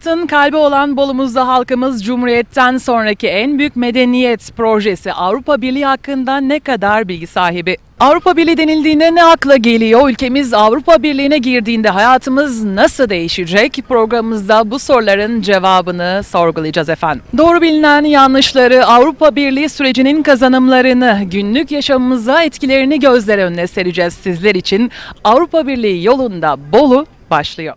Tabiatın kalbi olan Bolu'muzda halkımız Cumhuriyet'ten sonraki en büyük medeniyet projesi Avrupa Birliği hakkında ne kadar bilgi sahibi? Avrupa Birliği denildiğinde ne akla geliyor? Ülkemiz Avrupa Birliği'ne girdiğinde hayatımız nasıl değişecek? Programımızda bu soruların cevabını sorgulayacağız efendim. Doğru bilinen yanlışları, Avrupa Birliği sürecinin kazanımlarını, günlük yaşamımıza etkilerini gözler önüne sereceğiz sizler için. Avrupa Birliği yolunda Bolu başlıyor.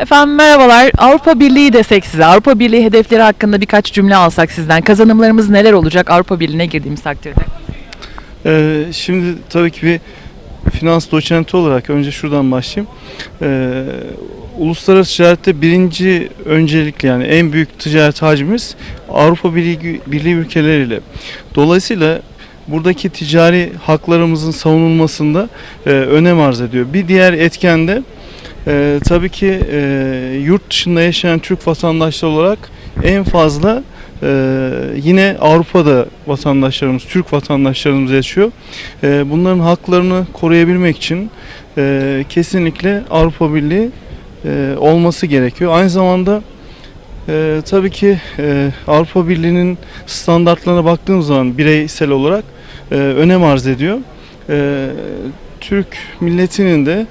Efendim merhabalar. Avrupa Birliği desek size, Avrupa Birliği hedefleri hakkında birkaç cümle alsak sizden. Kazanımlarımız neler olacak Avrupa Birliği'ne girdiğimiz takdirde? Ee, şimdi tabii ki bir finans doçenti olarak önce şuradan başlayayım. Ee, uluslararası ticarette birinci öncelikli yani en büyük ticaret hacmimiz Avrupa Birliği, Birliği ülkeleriyle. Dolayısıyla buradaki ticari haklarımızın savunulmasında e, önem arz ediyor. Bir diğer etken de e, tabii ki e, yurt dışında yaşayan Türk vatandaşları olarak en fazla ee, yine Avrupa'da vatandaşlarımız, Türk vatandaşlarımız yaşıyor. Ee, bunların haklarını koruyabilmek için e, kesinlikle Avrupa Birliği e, olması gerekiyor. Aynı zamanda e, tabii ki e, Avrupa Birliği'nin standartlarına baktığımız zaman bireysel olarak e, önem arz ediyor. E, Türk milletinin de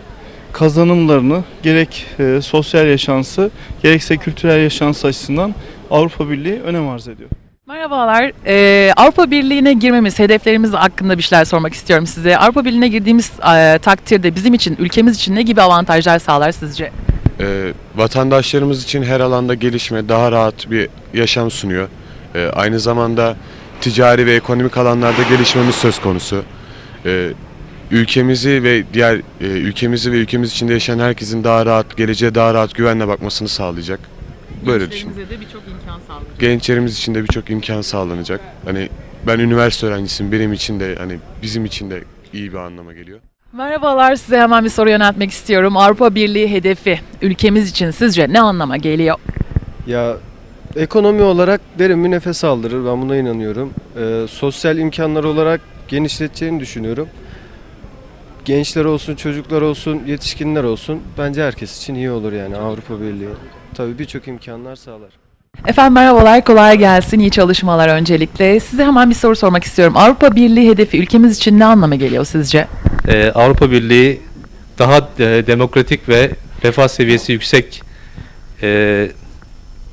kazanımlarını gerek e, sosyal yaşantısı gerekse kültürel yaşantısı açısından Avrupa Birliği önem arz ediyor. Merhabalar. Ee, Avrupa Birliği'ne girmemiz, hedeflerimiz hakkında bir şeyler sormak istiyorum size. Avrupa Birliği'ne girdiğimiz e, takdirde bizim için, ülkemiz için ne gibi avantajlar sağlar sizce? Ee, vatandaşlarımız için her alanda gelişme, daha rahat bir yaşam sunuyor. Ee, aynı zamanda ticari ve ekonomik alanlarda gelişmemiz söz konusu. Ee, ülkemizi ve diğer e, ülkemizi ve ülkemiz içinde yaşayan herkesin daha rahat, geleceğe daha rahat güvenle bakmasını sağlayacak. Böyle düşün. de birçok imkan sağlayacak. Gençlerimiz için de birçok imkan sağlanacak. Hani ben üniversite öğrencisiyim. Benim için de hani bizim için de iyi bir anlama geliyor. Merhabalar, size hemen bir soru yöneltmek istiyorum. Avrupa Birliği hedefi ülkemiz için sizce ne anlama geliyor? Ya ekonomi olarak derin bir nefes aldırır ben buna inanıyorum. Ee, sosyal imkanlar olarak genişleteceğini düşünüyorum. Gençler olsun, çocuklar olsun, yetişkinler olsun bence herkes için iyi olur yani Avrupa Birliği. Tabii birçok imkanlar sağlar. Efendim merhabalar, kolay gelsin, iyi çalışmalar öncelikle. Size hemen bir soru sormak istiyorum. Avrupa Birliği hedefi ülkemiz için ne anlama geliyor sizce? Ee, Avrupa Birliği daha e, demokratik ve refah seviyesi yüksek e,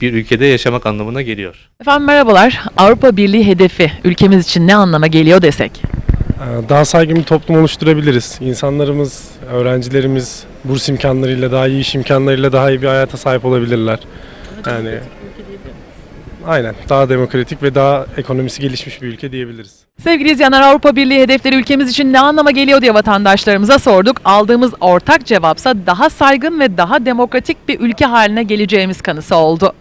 bir ülkede yaşamak anlamına geliyor. Efendim merhabalar, Avrupa Birliği hedefi ülkemiz için ne anlama geliyor desek? Ee, Daha saygın bir toplum oluşturabiliriz. İnsanlarımız, öğrencilerimiz burs imkanlarıyla, daha iyi iş imkanlarıyla daha iyi bir hayata sahip olabilirler. Yani Aynen. Daha demokratik ve daha ekonomisi gelişmiş bir ülke diyebiliriz. Sevgili izleyenler Avrupa Birliği hedefleri ülkemiz için ne anlama geliyor diye vatandaşlarımıza sorduk. Aldığımız ortak cevapsa daha saygın ve daha demokratik bir ülke haline geleceğimiz kanısı oldu.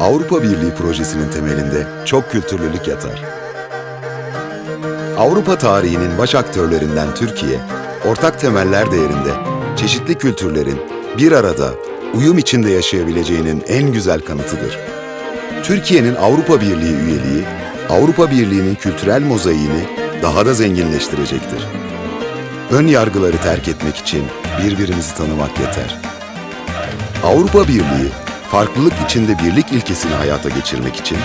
Avrupa Birliği projesinin temelinde çok kültürlülük yatar. Avrupa tarihinin baş aktörlerinden Türkiye, ortak temeller değerinde çeşitli kültürlerin bir arada, uyum içinde yaşayabileceğinin en güzel kanıtıdır. Türkiye'nin Avrupa Birliği üyeliği, Avrupa Birliği'nin kültürel mozaiğini daha da zenginleştirecektir. Ön yargıları terk etmek için birbirimizi tanımak yeter. Avrupa Birliği, farklılık içinde birlik ilkesini hayata geçirmek için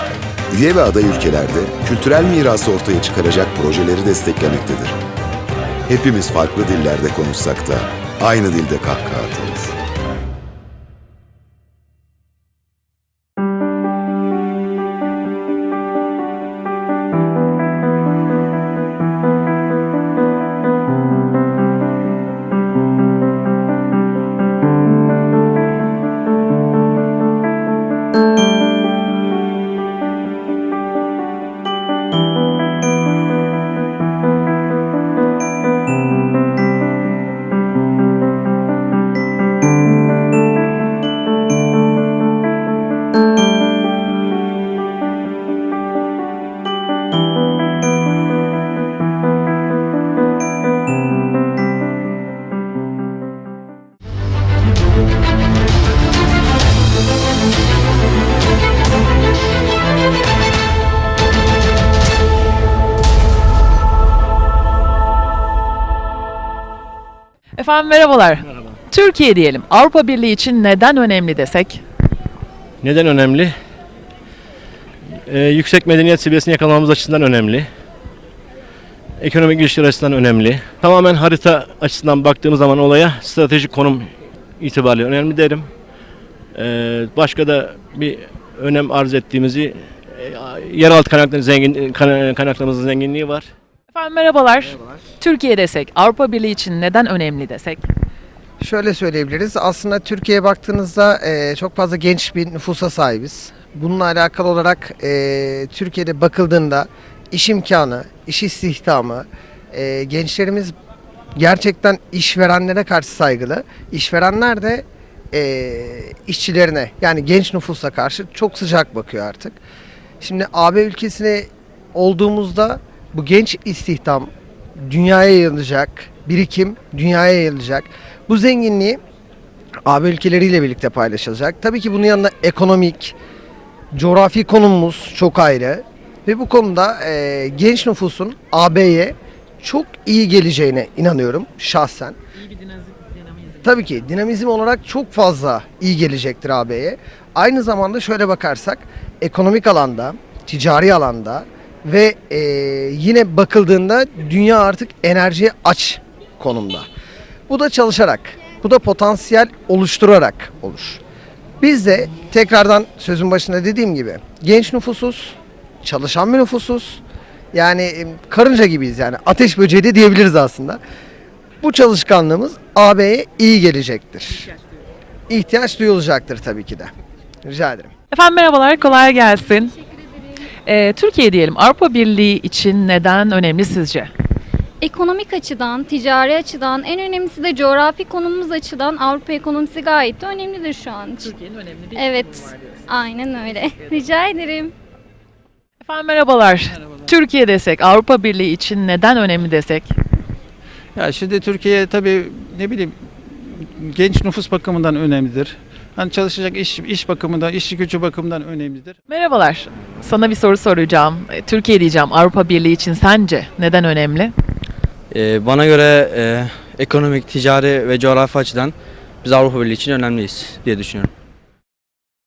üye ve aday ülkelerde kültürel mirası ortaya çıkaracak projeleri desteklemektedir. Hepimiz farklı dillerde konuşsak da aynı dilde kahkaha atarız. Efendim merhabalar. Türkiye diyelim Avrupa Birliği için neden önemli desek? Neden önemli? Ee, yüksek medeniyet seviyesini yakalamamız açısından önemli. Ekonomik ilişkiler açısından önemli. Tamamen harita açısından baktığımız zaman olaya stratejik konum itibariyle önemli derim. Ee, başka da bir önem arz ettiğimizi e, yeraltı kaynakları zengin kayna- kaynaklarımızın zenginliği var. Efendim merhabalar. Türkiye desek Avrupa Birliği için neden önemli desek? Şöyle söyleyebiliriz. Aslında Türkiye'ye baktığınızda e, çok fazla genç bir nüfusa sahibiz. Bununla alakalı olarak e, Türkiye'de bakıldığında iş imkanı, iş istihdamı, e, gençlerimiz gerçekten işverenlere karşı saygılı. İşverenler de e, işçilerine yani genç nüfusa karşı çok sıcak bakıyor artık. Şimdi AB ülkesine olduğumuzda bu genç istihdam dünyaya yayılacak, birikim dünyaya yayılacak. Bu zenginliği AB ülkeleriyle birlikte paylaşılacak. Tabii ki bunun yanında ekonomik, coğrafi konumumuz çok ayrı. Ve bu konuda e, genç nüfusun AB'ye çok iyi geleceğine inanıyorum şahsen. Tabii ki dinamizm olarak çok fazla iyi gelecektir AB'ye. Aynı zamanda şöyle bakarsak ekonomik alanda, ticari alanda ve e, yine bakıldığında dünya artık enerjiye aç konumda. Bu da çalışarak, bu da potansiyel oluşturarak olur. Biz de tekrardan sözün başında dediğim gibi genç nüfusuz, çalışan bir nüfusuz. Yani e, karınca gibiyiz yani ateş böceği de diyebiliriz aslında. Bu çalışkanlığımız AB'ye iyi gelecektir. İhtiyaç duyulacaktır tabii ki de. Rica ederim. Efendim merhabalar, kolay gelsin. Ee, Türkiye diyelim Avrupa Birliği için neden önemli sizce? Ekonomik açıdan, ticari açıdan, en önemlisi de coğrafi konumumuz açıdan Avrupa ekonomisi gayet de önemlidir şu an için. Türkiye'nin önemli bir Evet, aynen öyle. Rica ederim. Efendim merhabalar. Türkiye desek Avrupa Birliği için neden önemli desek? Ya şimdi Türkiye tabii ne bileyim genç nüfus bakımından önemlidir. Hani çalışacak iş iş bakımından, iş gücü bakımından önemlidir. Merhabalar. Sana bir soru soracağım. Ee, Türkiye diyeceğim Avrupa Birliği için sence neden önemli? Ee, bana göre e, ekonomik, ticari ve coğrafi açıdan biz Avrupa Birliği için önemliyiz diye düşünüyorum.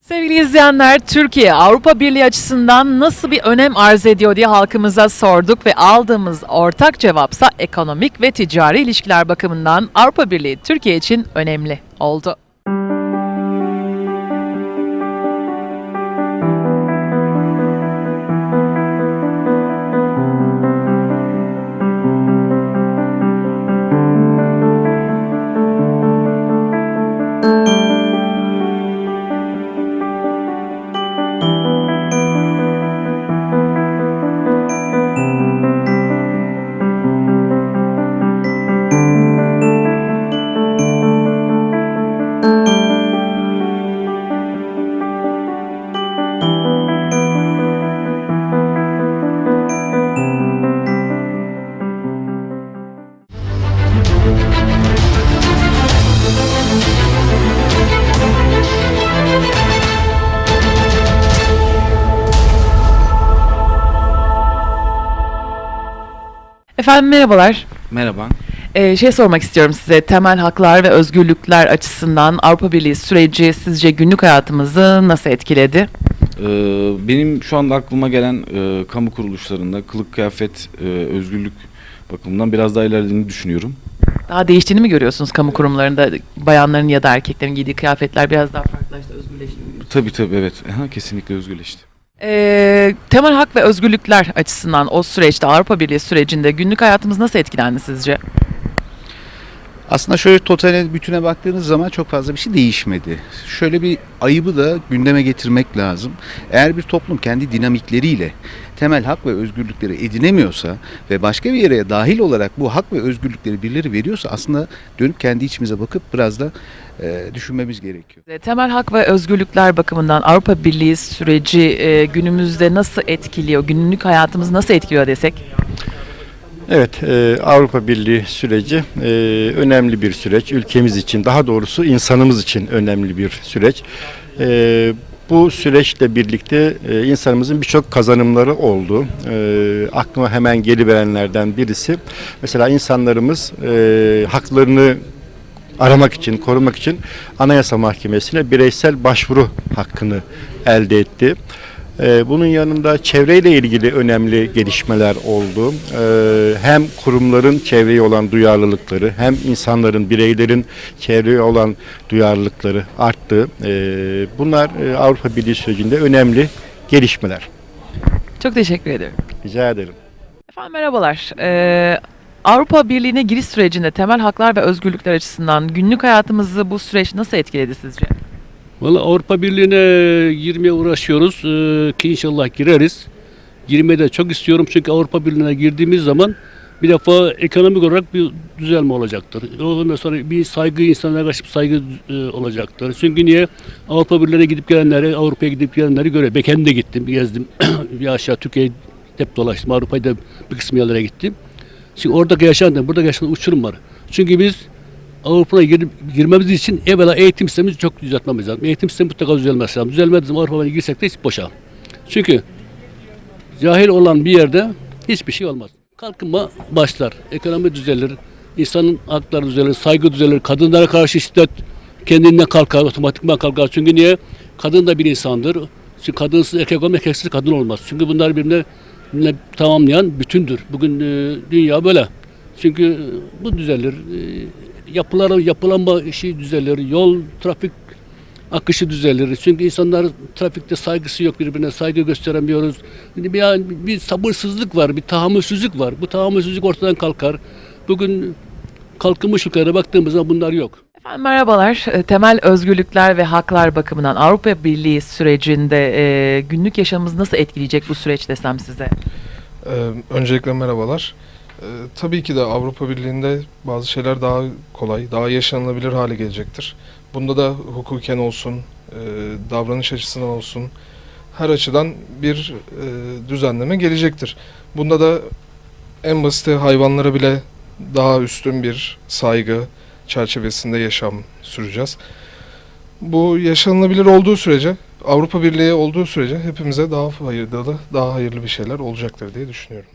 Sevgili izleyenler, Türkiye Avrupa Birliği açısından nasıl bir önem arz ediyor diye halkımıza sorduk ve aldığımız ortak cevapsa ekonomik ve ticari ilişkiler bakımından Avrupa Birliği Türkiye için önemli oldu. Efendim merhabalar. Merhaba. Ee, şey sormak istiyorum size. Temel haklar ve özgürlükler açısından Avrupa Birliği süreci sizce günlük hayatımızı nasıl etkiledi? Ee, benim şu anda aklıma gelen e, kamu kuruluşlarında kılık kıyafet e, özgürlük bakımından biraz daha ilerlediğini düşünüyorum. Daha değiştiğini mi görüyorsunuz kamu kurumlarında? Bayanların ya da erkeklerin giydiği kıyafetler biraz daha farklılaştı, özgürleşti. Tabii tabii evet. Aha, kesinlikle özgürleşti. Ee, temel hak ve özgürlükler açısından o süreçte Avrupa Birliği sürecinde günlük hayatımız nasıl etkilendi sizce? Aslında şöyle totale bütüne baktığınız zaman çok fazla bir şey değişmedi. Şöyle bir ayıbı da gündeme getirmek lazım. Eğer bir toplum kendi dinamikleriyle temel hak ve özgürlükleri edinemiyorsa ve başka bir yere dahil olarak bu hak ve özgürlükleri birileri veriyorsa aslında dönüp kendi içimize bakıp biraz da e, düşünmemiz gerekiyor. Temel hak ve özgürlükler bakımından Avrupa Birliği süreci e, günümüzde nasıl etkiliyor? Günlük hayatımızı nasıl etkiliyor desek? Evet, e, Avrupa Birliği süreci e, önemli bir süreç. Ülkemiz için, daha doğrusu insanımız için önemli bir süreç. E, bu süreçle birlikte e, insanımızın birçok kazanımları oldu. E, aklıma hemen geliverenlerden birisi, mesela insanlarımız e, haklarını aramak için, korumak için Anayasa Mahkemesi'ne bireysel başvuru hakkını elde etti. Ee, Bunun yanında çevreyle ilgili önemli gelişmeler oldu. Ee, Hem kurumların çevreye olan duyarlılıkları hem insanların, bireylerin çevreye olan duyarlılıkları arttı. Ee, Bunlar e, Avrupa Birliği sürecinde önemli gelişmeler. Çok teşekkür ederim. Rica ederim. Efendim merhabalar. Ee, Avrupa Birliği'ne giriş sürecinde temel haklar ve özgürlükler açısından günlük hayatımızı bu süreç nasıl etkiledi sizce? Valla Avrupa Birliği'ne girmeye uğraşıyoruz ee, ki inşallah gireriz. Girmeyi de çok istiyorum çünkü Avrupa Birliği'ne girdiğimiz zaman bir defa ekonomik olarak bir düzelme olacaktır. Ondan sonra bir saygı insanlara karşı bir saygı e, olacaktır. Çünkü niye? Avrupa Birliği'ne gidip gelenleri, Avrupa'ya gidip gelenleri göre. Ben kendim de gittim, gezdim. bir aşağı Türkiye'yi hep dolaştım. Avrupa'yı da bir kısmı yerlere gittim. Çünkü oradaki yaşanan, buradaki yaşanan uçurum var. Çünkü biz Avrupa'ya girip, girmemiz için evvela eğitim sistemimizi çok düzeltmemiz lazım. Eğitim sistemi mutlaka düzelmesi lazım. Düzelmediği zaman Avrupa'ya girsek de hiç boşa. Çünkü cahil olan bir yerde hiçbir şey olmaz. Kalkınma başlar, ekonomi düzelir, insanın hakları düzelir, saygı düzelir, kadınlara karşı şiddet kendinden kalkar, otomatikman kalkar. Çünkü niye? Kadın da bir insandır. Çünkü kadınsız erkek olmaz, erkeksiz kadın olmaz. Çünkü bunlar birbirine, birbirine tamamlayan bütündür. Bugün e, dünya böyle. Çünkü e, bu düzelir. E, yapılar, yapılanma işi düzelir. Yol, trafik akışı düzelir. Çünkü insanlar trafikte saygısı yok birbirine, saygı gösteremiyoruz. Bir, bir, bir sabırsızlık var, bir tahammülsüzlük var. Bu tahammülsüzlük ortadan kalkar. Bugün kalkınmış ülkelere baktığımız zaman bunlar yok. Efendim merhabalar. Ee, Temel özgürlükler ve haklar bakımından Avrupa Birliği sürecinde e, günlük yaşamımızı nasıl etkileyecek bu süreç desem size? Ee, öncelikle merhabalar. Ee, tabii ki de Avrupa Birliği'nde bazı şeyler daha kolay, daha yaşanılabilir hale gelecektir. Bunda da hukuken olsun, e, davranış açısından olsun, her açıdan bir e, düzenleme gelecektir. Bunda da en basiti hayvanlara bile daha üstün bir saygı çerçevesinde yaşam süreceğiz. Bu yaşanılabilir olduğu sürece, Avrupa Birliği olduğu sürece hepimize daha faydalı, daha hayırlı bir şeyler olacaktır diye düşünüyorum.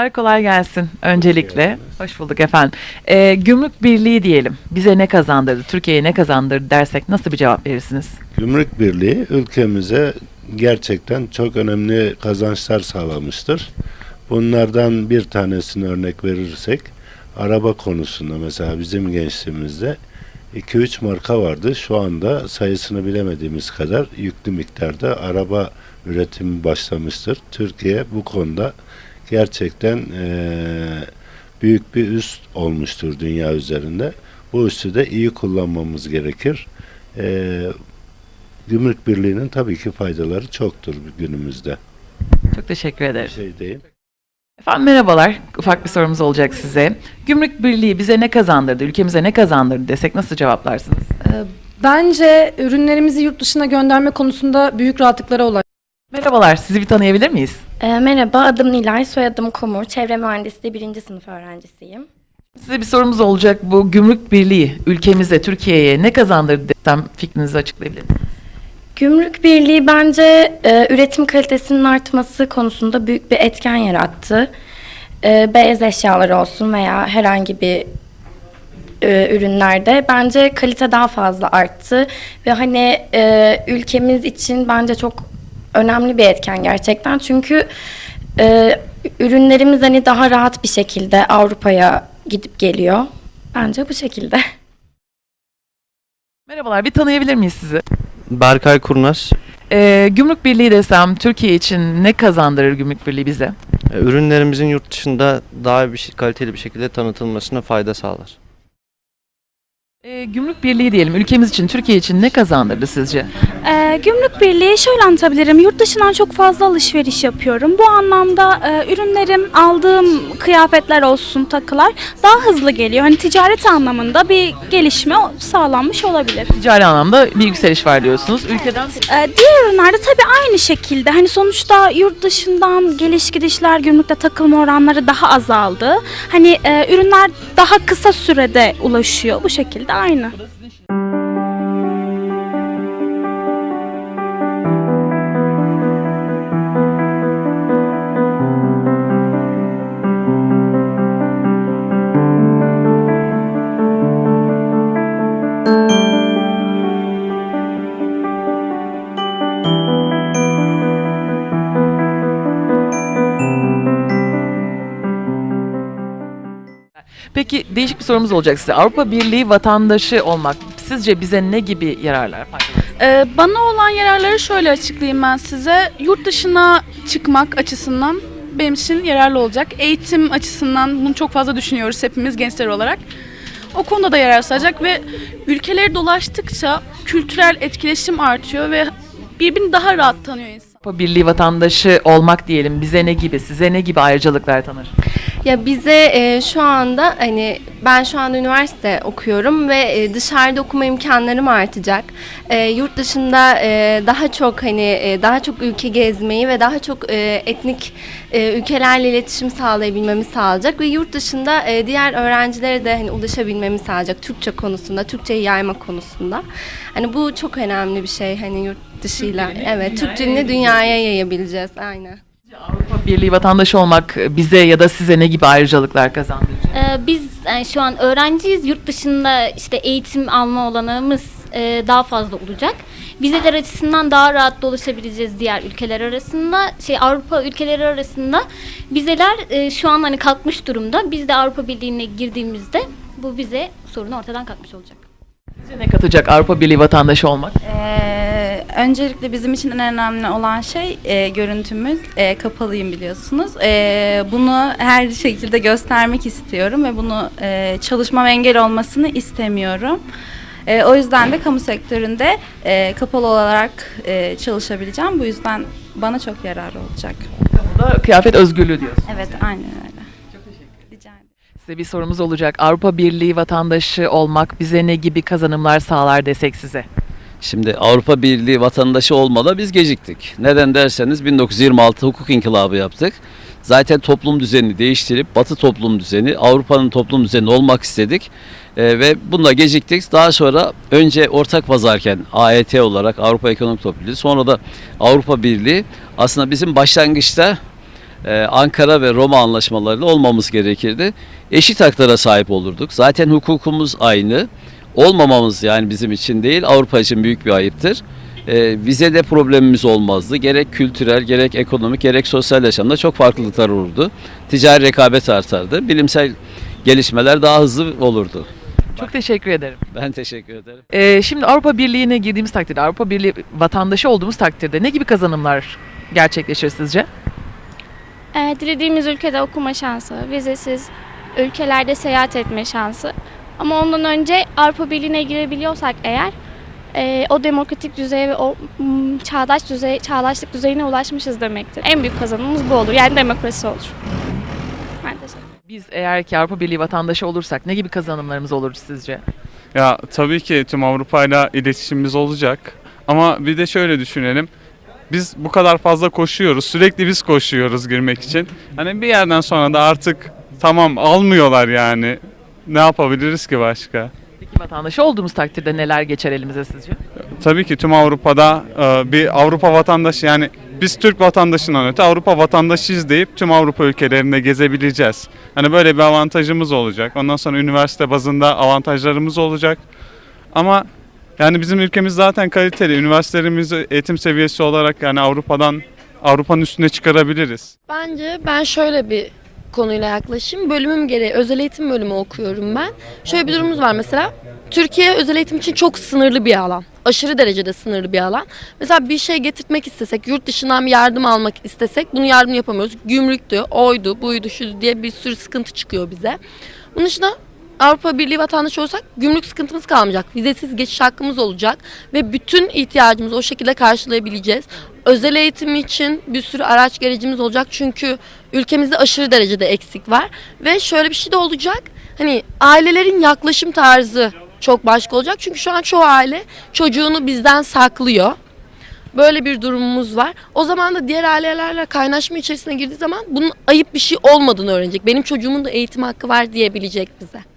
Merhabalar, kolay gelsin öncelikle. Hoş bulduk efendim. Ee, gümrük Birliği diyelim. Bize ne kazandırdı, Türkiye'ye ne kazandırdı dersek nasıl bir cevap verirsiniz? Gümrük Birliği ülkemize gerçekten çok önemli kazançlar sağlamıştır. Bunlardan bir tanesini örnek verirsek araba konusunda mesela bizim gençliğimizde 2-3 marka vardı. Şu anda sayısını bilemediğimiz kadar yüklü miktarda araba üretimi başlamıştır. Türkiye bu konuda gerçekten eee, büyük bir üst olmuştur dünya üzerinde. Bu üstü de iyi kullanmamız gerekir. Eee Gümrük Birliği'nin tabii ki faydaları çoktur günümüzde. Çok teşekkür ederim. Bir şey değil. Efendim merhabalar, ufak bir sorumuz olacak size. Gümrük Birliği bize ne kazandırdı, ülkemize ne kazandırdı desek nasıl cevaplarsınız? Ee, Bence ürünlerimizi yurt dışına gönderme konusunda büyük rahatlıklara ulaştık. Merhabalar, sizi bir tanıyabilir miyiz? Ee, merhaba, adım Nilay, soyadım Komur. Çevre mühendisliği birinci sınıf öğrencisiyim. Size bir sorumuz olacak. Bu Gümrük Birliği ülkemize, Türkiye'ye ne kazandırdı desem fikrinizi açıklayabilir misiniz? Gümrük Birliği bence e, üretim kalitesinin artması konusunda büyük bir etken yarattı. E, beyaz eşyalar olsun veya herhangi bir e, ürünlerde bence kalite daha fazla arttı ve hani e, ülkemiz için bence çok önemli bir etken gerçekten çünkü e, ürünlerimiz hani daha rahat bir şekilde Avrupa'ya gidip geliyor. Bence bu şekilde. Merhabalar, bir tanıyabilir miyiz sizi? Berkay Kurnaz. Ee, Gümrük Birliği desem Türkiye için ne kazandırır Gümrük Birliği bize? E, Ürünlerimizin yurt dışında daha bir şey- kaliteli bir şekilde tanıtılmasına fayda sağlar. Ee, Gümrük Birliği diyelim ülkemiz için, Türkiye için ne kazandırdı sizce? Ee, Ee, Gümrük Birliği şöyle anlatabilirim. Yurt dışından çok fazla alışveriş yapıyorum. Bu anlamda e, ürünlerim, aldığım kıyafetler olsun, takılar daha hızlı geliyor. Hani ticaret anlamında bir gelişme sağlanmış olabilir. Ticari anlamda bir yükseliş var diyorsunuz. Ülkeden Ee, diğer ürünlerde tabii aynı şekilde. Hani sonuçta yurt dışından geliş gidişler, gümrükte takılma oranları daha azaldı. Hani e, ürünler daha kısa sürede ulaşıyor. Bu şekilde aynı. Peki değişik bir sorumuz olacak size. Avrupa Birliği vatandaşı olmak sizce bize ne gibi yararlar? Ee, bana olan yararları şöyle açıklayayım ben size. Yurt dışına çıkmak açısından benim için yararlı olacak. Eğitim açısından bunu çok fazla düşünüyoruz hepimiz gençler olarak. O konuda da yarar sağlayacak ve ülkeleri dolaştıkça kültürel etkileşim artıyor ve birbirini daha rahat tanıyor insan. Avrupa Birliği vatandaşı olmak diyelim bize ne gibi, size ne gibi ayrıcalıklar tanır? Ya bize e, şu anda hani ben şu anda üniversite okuyorum ve e, dışarıda okuma imkanlarım artacak. E, yurt dışında e, daha çok hani e, daha çok ülke gezmeyi ve daha çok e, etnik e, ülkelerle iletişim sağlayabilmemi sağlayacak ve yurt dışında e, diğer öğrencilere de hani ulaşabilmemi sağlayacak Türkçe konusunda, Türkçeyi yayma konusunda. Hani bu çok önemli bir şey hani yurt dışıyla. Evet, Türk dilini dünyaya yayabileceğiz. Aynen. Avrupa Birliği vatandaşı olmak bize ya da size ne gibi ayrıcalıklar kazandırır? Ee, biz yani şu an öğrenciyiz. Yurt dışında işte eğitim alma olanağımız e, daha fazla olacak. Vizeler açısından daha rahat dolaşabileceğiz diğer ülkeler arasında. Şey Avrupa ülkeleri arasında vizeler e, şu an hani kalkmış durumda. Biz de Avrupa Birliği'ne girdiğimizde bu bize sorunu ortadan kalkmış olacak. Sizce ne katacak Avrupa Birliği vatandaşı olmak? Ee, öncelikle bizim için en önemli olan şey e, görüntümüz. E, kapalıyım biliyorsunuz. E, bunu her şekilde göstermek istiyorum ve bunu e, çalışmam engel olmasını istemiyorum. E, o yüzden de kamu sektöründe e, kapalı olarak e, çalışabileceğim. Bu yüzden bana çok yararı olacak. Kamuda kıyafet özgürlüğü diyorsun. Evet, aynen öyle. Size bir sorumuz olacak. Avrupa Birliği vatandaşı olmak bize ne gibi kazanımlar sağlar desek size? Şimdi Avrupa Birliği vatandaşı olmada biz geciktik. Neden derseniz 1926 hukuk inkılabı yaptık. Zaten toplum düzenini değiştirip Batı toplum düzeni, Avrupa'nın toplum düzeni olmak istedik. Ee, ve bununla geciktik. Daha sonra önce ortak pazarken AET olarak Avrupa Ekonomik Topluluğu, sonra da Avrupa Birliği aslında bizim başlangıçta e, Ankara ve Roma anlaşmalarıyla olmamız gerekirdi. Eşit haklara sahip olurduk. Zaten hukukumuz aynı. Olmamamız yani bizim için değil Avrupa için büyük bir ayıptır. E, vizede problemimiz olmazdı. Gerek kültürel, gerek ekonomik, gerek sosyal yaşamda çok farklılıklar olurdu. Ticari rekabet artardı. Bilimsel gelişmeler daha hızlı olurdu. Çok teşekkür ederim. Ben teşekkür ederim. Ee, şimdi Avrupa Birliği'ne girdiğimiz takdirde, Avrupa Birliği vatandaşı olduğumuz takdirde ne gibi kazanımlar gerçekleşir sizce? Ee, dilediğimiz ülkede okuma şansı, vizesiz ülkelerde seyahat etme şansı. Ama ondan önce Avrupa Birliği'ne girebiliyorsak eğer e, o demokratik düzeye ve o mm, çağdaş düzey, çağdaşlık düzeyine ulaşmışız demektir. En büyük kazanımımız bu olur. Yani demokrasi olur. Ben teşekkür ederim. Biz eğer ki Avrupa Birliği vatandaşı olursak ne gibi kazanımlarımız olur sizce? Ya tabii ki tüm Avrupa'yla iletişimimiz olacak. Ama bir de şöyle düşünelim. Biz bu kadar fazla koşuyoruz. Sürekli biz koşuyoruz girmek için. Hani bir yerden sonra da artık tamam almıyorlar yani. Ne yapabiliriz ki başka? Peki vatandaşı olduğumuz takdirde neler geçer elimize sizce? Tabii ki tüm Avrupa'da e, bir Avrupa vatandaşı yani biz Türk vatandaşından öte Avrupa vatandaşıyız deyip tüm Avrupa ülkelerinde gezebileceğiz. Hani böyle bir avantajımız olacak. Ondan sonra üniversite bazında avantajlarımız olacak. Ama yani bizim ülkemiz zaten kaliteli. Üniversitelerimizi eğitim seviyesi olarak yani Avrupa'dan Avrupa'nın üstüne çıkarabiliriz. Bence ben şöyle bir konuyla yaklaşayım. Bölümüm gereği özel eğitim bölümü okuyorum ben. Şöyle bir durumumuz var mesela. Türkiye özel eğitim için çok sınırlı bir alan. Aşırı derecede sınırlı bir alan. Mesela bir şey getirtmek istesek, yurt dışından bir yardım almak istesek bunu yardım yapamıyoruz. Gümrüktü, oydu, buydu, şuydu diye bir sürü sıkıntı çıkıyor bize. Bunun dışında Avrupa Birliği vatandaşı olsak gümrük sıkıntımız kalmayacak. Vizesiz geçiş hakkımız olacak ve bütün ihtiyacımızı o şekilde karşılayabileceğiz. Özel eğitim için bir sürü araç gerecimiz olacak çünkü ülkemizde aşırı derecede eksik var. Ve şöyle bir şey de olacak. Hani ailelerin yaklaşım tarzı çok başka olacak. Çünkü şu an çoğu aile çocuğunu bizden saklıyor. Böyle bir durumumuz var. O zaman da diğer ailelerle kaynaşma içerisine girdiği zaman bunun ayıp bir şey olmadığını öğrenecek. Benim çocuğumun da eğitim hakkı var diyebilecek bize.